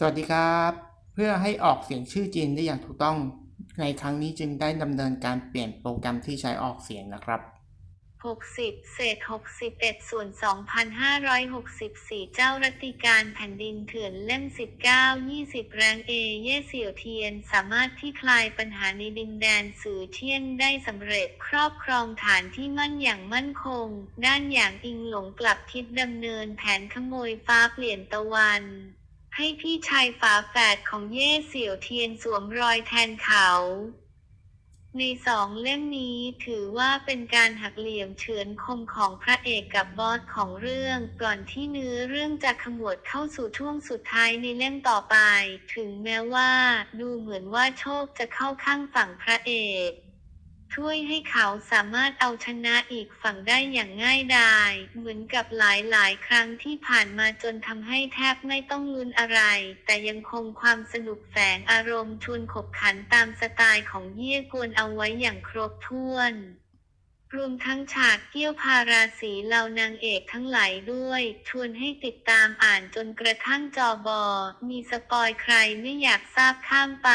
สวัสดีครับ เพื่อให้ออกเสียงชื่อจีนได้อย่างถูกต้อง ในครั้งนี้จึงได้ดำเนินการเปลี่ยนโปรแกรมที่ใช้ออกเสียงนะครับ 60 เศษ 61 ส่วน 2,564 เจ้ารัติการแผ่นดินเถื่อนเล่ม 19 20 แรงเอเย่เสี่ยวเทียน สามารถที่คลายปัญหาในดินแดนสื่อเทียนได้สำเร็จครอบครองฐานที่มั่นอย่างมั่นคง ด้านอย่างอิงหลงกลับคิดดำเนินแผนขโมยฟ้าเปลี่ยนตะวัน ให้พี่ชายฝาแฝดของเย่เสี่ยวเทียนสวมรอยแทนเขา ในสองเล่มนี้ถือว่าเป็นการหักเหลี่ยมเฉือนคมของพระเอกกับบอสของเรื่องก่อนที่เนื้อเรื่องจะขมวดเข้าสู่ช่วงสุดท้ายในเล่มต่อไป ถึงแม้ว่า ดูเหมือนว่าโชคจะเข้าข้างฝั่งพระเอก ช่วยให้เขาสามารถเอาชนะอีกฝั่งได้อย่างง่ายดาย เหมือนกับหลายๆ ครั้งที่ผ่านมาจนทำให้แทบไม่ต้องลุ้นอะไร แต่ยังคงความสนุกแฝงอารมณ์ชวนขบขันตามสไตล์ของเยี่ยกวนเอาไว้อย่างครบถ้วนรวมทั้งฉากเกี้ยวพาราสีเหล่านางเอกทั้งหลายด้วย ชวนให้ติดตามอ่านจนกระทั่งจอบอ มีสปอยใครไม่อยากทราบข้ามไป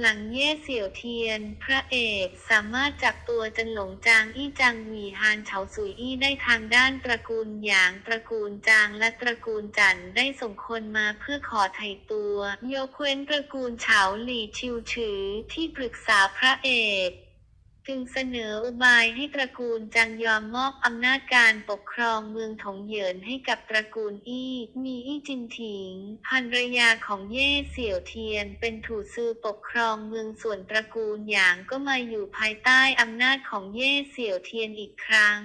หลังเย่เสี่ยวเทียน พระเอกสามารถจับตัวจันหลงจางอี้จางหวีฮานเฉาสุยอี้ได้ทางด้านตระกูลหยางตระกูลจางและตระกูลจันได้ส่งคนมาเพื่อขอไถ่ตัว โยกเว้นตระกูลเฉาหลี่ชิวฉือที่ปรึกษาพระเอก จึงเสนออุบายให้ตระกูลจังยอมมอบอำนาจการปกครองเมืองถงเหยินให้กับตระกูลอี้ มีอี้จินถิงภรรยาของเย่เสี่ยวเทียน เป็นถูซือปกครองเมืองส่วนตระกูลหยางก็มาอยู่ภายใต้อำนาจของเย่เสี่ยวเทียนอีกครั้ง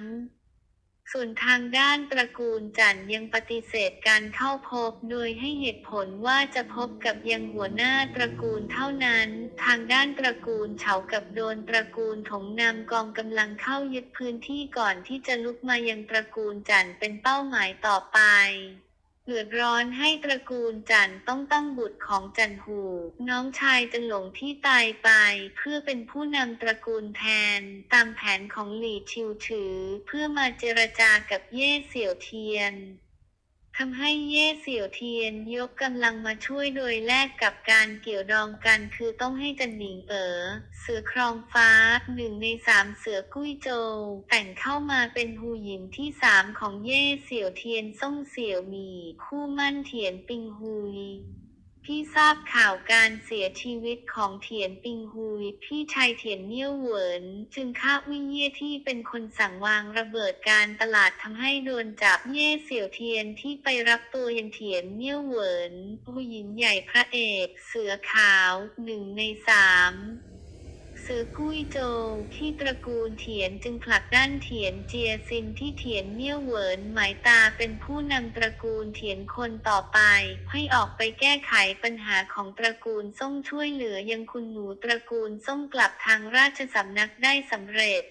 ส่วนทางด้านตระกูลจันยังปฏิเสธการเข้าพบโดยให้เหตุผลว่าจะพบกับยังหัวหน้าตระกูลเท่านั้น ทางด้านตระกูลเฉากับโดนตระกูลถงนำกองกำลังเข้ายึดพื้นที่ก่อนที่จะลุกมายังตระกูลจันเป็นเป้าหมายต่อไป เดือดร้อนให้ตระกูลจันต้องตั้งบุตรของจันหู น้องชายจะหลงที่ตายไป เพื่อเป็นผู้นำตระกูลแทน ตามแผนของหลี่ชิวถือ เพื่อมาเจรจากับเย่เสี่ยวเทียน ทำให้เย่เสี่ยวเทียนยกกำลังมาช่วยโดยแลกกับการเกี่ยวดองกันคือต้องให้จันหนิงเอ๋อเสือครองฟ้าหนึ่งในสามเสือกุ้ยโจวแต่งเข้ามาเป็นฮูหยินที่สามของเย่เสี่ยวเทียนส่งเสี่ยวมี คู่มั่นเถียนปิงฮุย ที่ทราบข่าวการเสียชีวิตของเถียนปิงฮุยพี่ชายเถียนเนี่ยวเหวิน จึงฆ่าวิเย่ที่เป็นคนสั่งวางระเบิดการตลาดทำให้โดนจับเย่เสี่ยวเทียนที่ไปรับตัวยังเถียนเนี่ยวเหวินผู้หญิงใหญ่พระเอก เสือขาวหนึ่งในสาม ซื้อกุ้ยโจวที่ตระกูลเถียนจึงผลักด้านเถียนเจียซินที่เถียนเมี่ยวเหวินหมายตาเป็นผู้นำตระกูลเถียนคนต่อไป ให้ออกไปแก้ไขปัญหาของตระกูลส่งช่วยเหลือยังคุณหนูตระกูลส่งกลับทางราชสำนักได้สำเร็จ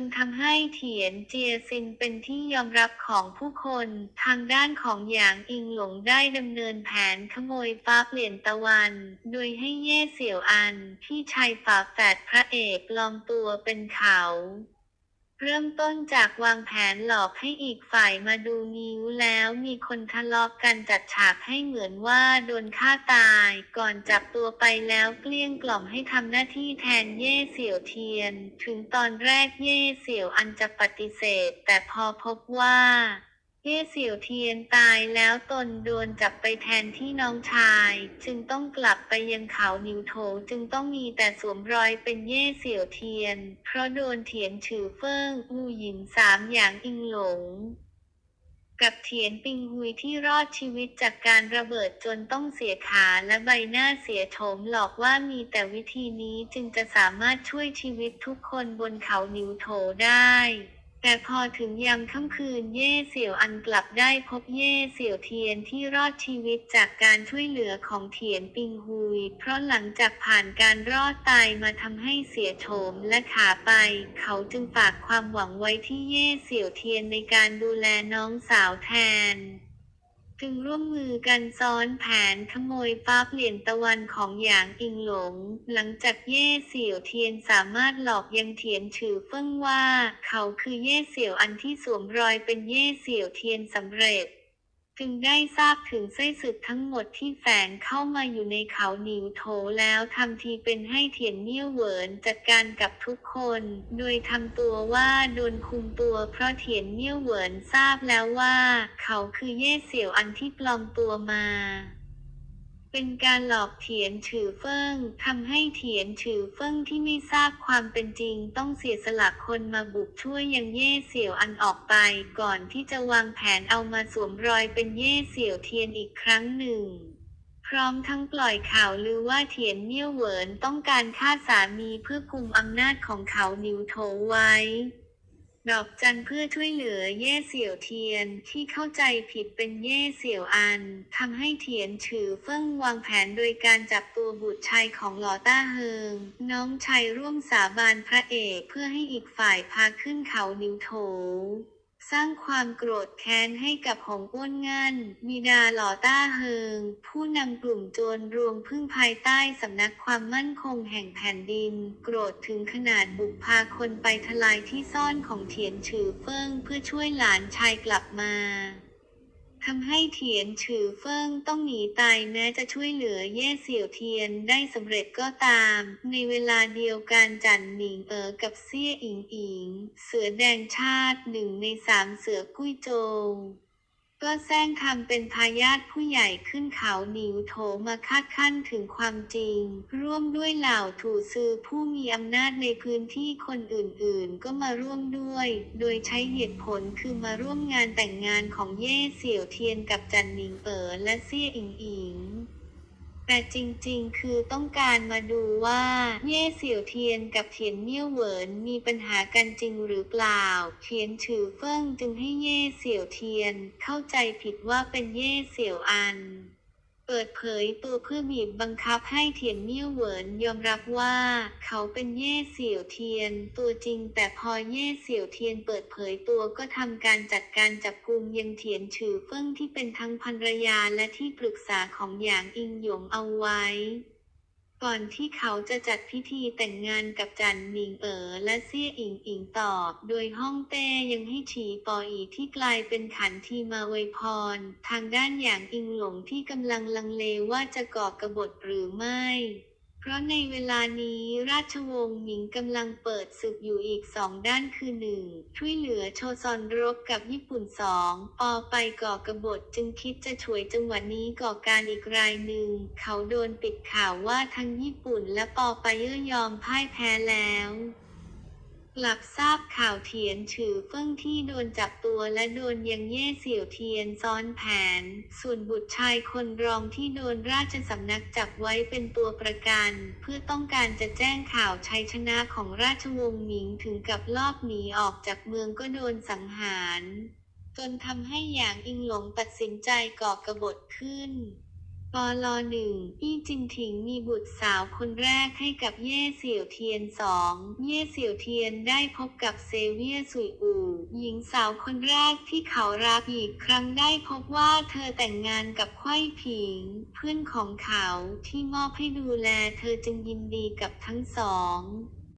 นทำให้เถียนเจียซินเป็นที่ยอมรับของผู้คน ทางด้านของหยางอิงหลงได้ดำเนินแผนขโมยฟ้าเปลี่ยนตะวัน โดยให้เย่เสี่ยวอัน พี่ชายฝาแฝดพระเอกลอมตัวเป็นเขา เริ่มต้นจากวางแผนหลอกให้อีกฝ่ายมาดูนิ้วแล้วมีคนทะเลาะกกันจัดฉากให้เหมือนว่าโดนฆ่าตาย ก่อนจับตัวไปแล้วเกลี้ยงกล่อมให้ทำหน้าที่แทนเย่เสี่ยวเทียน ถึงตอนแรกเย่เสี่ยวอันจะปฏิเสธ แต่พอพบว่า เย่เสี่ยวเทียนตายแล้วตนโดนจับไปแทนที่น้องชาย จึงต้องกลับไปยังเขานิวโถจึงต้องมีแต่สวมรอยเป็นเย่เสี่ยวเทียน เพราะโดนเถียนฉือเฟิ่งอูหยินสามอย่างอิงหลง กับเถียนปิงฮุยที่รอดชีวิตจากการระเบิดจนต้องเสียขาและใบหน้าเสียโฉมหลอกว่ามีแต่วิธีนี้จึงจะสามารถช่วยชีวิตทุกคนบนเขานิวโถได้ แต่พอถึงยามค่ำคืนเย่เสี่ยวอันกลับได้พบเย่เสี่ยวเทียนที่รอดชีวิตจากการช่วยเหลือของเทียนปิงฮุย เพราะหลังจากผ่านการรอดตายมาทำให้เสียโฉมและขาไป เขาจึงฝากความหวังไว้ที่เย่เสี่ยวเทียนในการดูแลน้องสาวแทน จึงร่วมมือกันซ้อนแผนขโมยป้าเปลี่ยนตะวันของหยางอิงหลง หลังจากเย่เสี่ยวเทียนสามารถหลอกยังเทียนถือเฟิ่งว่า เขาคือเย่เสี่ยวอันที่สวมรอยเป็นเย่เสี่ยวเทียนสำเร็จ จึงได้ทราบถึงไส้สึกทั้งหมดที่แฝงเข้ามาอยู่ในเขาหนิวโถแล้วทำทีเป็นให้เถียนเมี่ยวเหวินจัดการกับทุกคน โดยทำตัวว่าโดนคุมตัวเพราะเถียนเมี่ยวเหวินทราบแล้วว่า เขาคือเย่เสี่ยวอันที่ปลอมตัวมา เป็นการหลอกเถียนฉือเฟิ่งทำให้เถียนฉือเฟิ่งที่ไม่ทราบความเป็นจริง ต้องเสียสละคนมาบุกช่วยยังเย่เสี่ยวอันออกไป ก่อนที่จะวางแผนเอามาสวมรอยเป็นเย่เสี่ยวเทียนอีกครั้งหนึ่ง พร้อมทั้งปล่อยข่าวลือว่าเถียนเมี่ยวเหวินต้องการฆ่าสามีเพื่อกุมอำนาจของเขาหนิวโถไว้ ดอกจันเพื่อช่วยเหลือเย่เสี่ยวเทียนที่เข้าใจผิดเป็นเย่เสี่ยวอันทำให้เทียนฉือเฟิ่งวางแผนโดยการจับตัวบุตรชายของหลอต้าเฮิง น้องชายร่วมสาบานพระเอกเพื่อให้อีกฝ่ายพาขึ้นเขานิวโถ สร้างความโกรธแค้นให้กับหงอ้วนงันมีดาหล่อต้าเฮิง ผู้นำกลุ่มโจรรวมพึ่งภายใต้สำนักความมั่นคงแห่งแผ่นดิน โกรธถึงขนาดบุกพาคนไปทลายที่ซ่อนของเถียนฉือเฟิ่งเพื่อช่วยหลานชายกลับมา ทำให้เถียนฉือเฟิ่งต้องหนีตายแม้จะช่วยเหลือเย่เสี่ยวเทียนได้สำเร็จก็ตาม ในเวลาเดียวกันจันหนิงเอ๋อกับเซี่ยอิงอิง เสือแดงชาติหนึ่งในสามเสือกุ้ยโจง ก็แซงทำเป็นพายาทผู้ใหญ่ขึ้นเขาหนิวโถมาคาดขั้นถึงความจริง ร่วมด้วยเหล่าถูซือผู้มีอำนาจในพื้นที่คนอื่นๆ ก็มาร่วมด้วย โดยใช้เหตุผลคือมาร่วมงานแต่งงานของเย่เสี่ยวเทียนกับจันหนิงเอ๋อและเซี่ยอิงอิง แต่จริงๆ คือต้องการมาดูว่าเย่เสี่ยวเทียนกับเทียนเมี่ยวเหวินมีปัญหากันจริงหรือเปล่า เทียนถือเฟิ่งจึงให้เย่เสี่ยวเทียน เข้าใจผิดว่าเป็นเย่เสี่ยวอัน เปิดเผยตัวเพื่อบีบบังคับให้เทียนเมี่ยวเหวินยอมรับว่า เขาเป็นเย่เสี่ยวเทียน ตัวจริง แต่พอเย่เสี่ยวเทียนเปิดเผยตัวก็ทำการจัดการจับกลุ่มยังเทียนฉือเฟิ่งที่เป็นทั้งภรรยาและที่ปรึกษาของหยางอิงหยงเอาไว้ ก่อนที่เขาจะจัดพิธีแต่งงานกับจันหนิงเอ๋อและเซี่ยอิงอิงตอบ โดยฮ่องเต้ยังให้ฉีปออีที่กลายเป็นขันทีมาอวยพร ทางด้านอย่างอิงหลงที่กำลังลังเลว่าจะก่อกระบฏหรือไม่ เพราะในเวลานี้ราชวงศ์หมิงกำลังเปิดศึกอยู่อีกสองด้านคือหนึ่งช่วยเหลือโชซอนรบกับญี่ปุ่นสองปอไปก่อกบฏจึงคิดจะฉวยจังหวะนี้ก่อการอีกรายหนึ่ง เขาโดนปิดข่าวว่าทั้งญี่ปุ่นและปอไปเย่อยอมพ่ายแพ้แล้ว กลับทราบข่าวเทียนฉือเฟิ่งที่โดนจับตัวและโดนยังเย่เสี่ยวเทียนซ้อนแผน ส่วนบุตรชายคนรองที่โดนราชสำนักจับไว้เป็นตัวประกัน เพื่อต้องการจะแจ้งข่าวชัยชนะของราชวงศ์หมิงถึงกับลอบหนีออกจากเมืองก็โดนสังหาร จนทำให้หยางอิงหลงตัดสินใจก่อกบฏขึ้น ปลหนึ่งอี้จินถิงมีบุตรสาวคนแรกให้กับเย่เสี่ยวเทียนสองเย่เสี่ยวเทียนได้พบกับเซเวียสุยอูหญิงสาวคนแรกที่เขารักอีกครั้งได้พบว่าเธอแต่งงานกับไขว้ผิง เพื่อนของเขาที่มอบให้ดูแลเธอจึงยินดีกับทั้งสอง